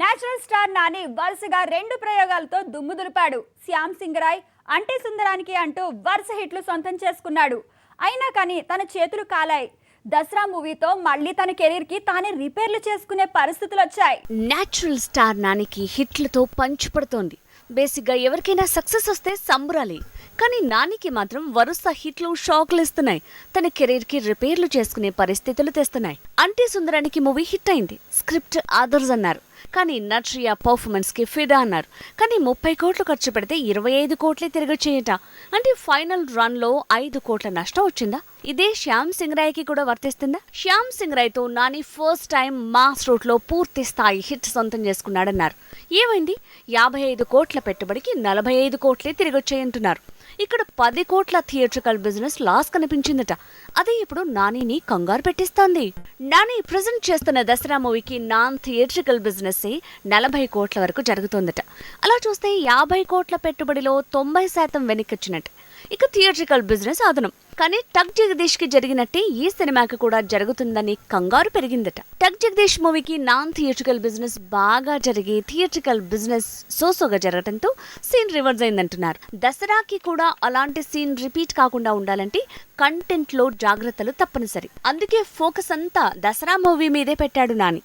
Natural star Nani వరుసగా రెండు ప్రయోగాలతో దుమ్ము దులిపాడు. శ్యామ్ సింగ్ రాయ్ అంటే సుందరానికి అంటూ వరుస హిట్లు సొంతం చేసుకున్నాడు. అయినా కానీ తన చేతులు కాలాయి. దసరా మూవీతో మళ్ళీ తన కెరీర్కి తానే రిపేర్లు చేసుకునే పరిస్థితులు వచ్చాయి. నేచురల్ స్టార్ నానికి హిట్లతో పంచిపడుతోంది బేసిక్గా ఎవరికైనా సక్సెస్ వస్తే సంబరాలి. కానీ నానికి మాత్రం వరుస హిట్లు షాక్లు ఇస్తున్నాయి. తన కెరీర్కి రిపేర్లు చేసుకునే పరిస్థితులు తెస్తున్నాయి. అంటే సుందరానికి మూవీ హిట్ అయింది. స్క్రిప్ట్ ఆదర్స్ అన్నారు. కానీ నట్రియా పర్ఫార్మెన్స్కి ఫిదా అన్నారు. కానీ ముప్పై కోట్లు ఖర్చు పెడితే ఇరవై ఐదు కోట్లే తిరగచ్చేయట అంటే ఫైనల్ రన్లో ఐదు కోట్ల నష్టం వచ్చిందా? ఇదే శ్యామ్ సింగ్ రాయ్కి కూడా వర్తిస్తుందా? శ్యామ్ సింగ్ రాయ్తో నాని ఫస్ట్ టైం మాస్ రూట్లో పూర్తి స్థాయి హిట్ సొంతం చేసుకున్నాడన్నారు. ఏమైంది? యాభై ఐదు కోట్ల పెట్టుబడికి నలభై ఐదు కోట్లే తిరిగొచ్చాయంటున్నారు. ఇక్కడ పది కోట్ల థియేట్రికల్ బిజినెస్ లాస్ కనిపించిందట. అదే ఇప్పుడు నానిని కంగారు పెట్టిస్తోంది. నాని ప్రజెంట్ చేస్తున్న దసరా మూవీకి నాన్ థియేట్రికల్ బిజినెస్ నలభై కోట్ల వరకు జరుగుతోందట. అలా చూస్తే యాభై కోట్ల పెట్టుబడిలో తొంభై శాతం వెనక్కిచ్చినట్టు ఇక థియేట్రికల్ బిజినెస్ అదనం. కానీ టక్ జగదీష్కి జరిగినట్టే ఈ సినిమాకి కూడా జరుగుతుందని కంగారు పెరిగిందట. టక్ జగదీష్ మూవీకి నాన్ థియేట్రికల్ బిజినెస్ బాగా జరిగి థియేట్రికల్ బిజినెస్ సోసోగా జరగడంతో సీన్ రివర్స్ అయిందంటున్నారు. దసరాకి కూడా అలాంటి సీన్ రిపీట్ కాకుండా ఉండాలంటే కంటెంట్లో జాగ్రత్తలు తప్పనిసరి. అందుకే ఫోకస్ అంతా దసరా మూవీ మీదే పెట్టాడు నాని.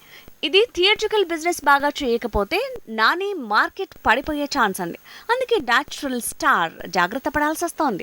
ఇది థియేట్రికల్ బిజినెస్ బాగా చేయకపోతే నాని మార్కెట్ పడిపోయే ఛాన్స్ ఉంది. అందుకే న్యాచురల్ స్టార్ జాగ్రత్త పడాల్సి వస్తోంది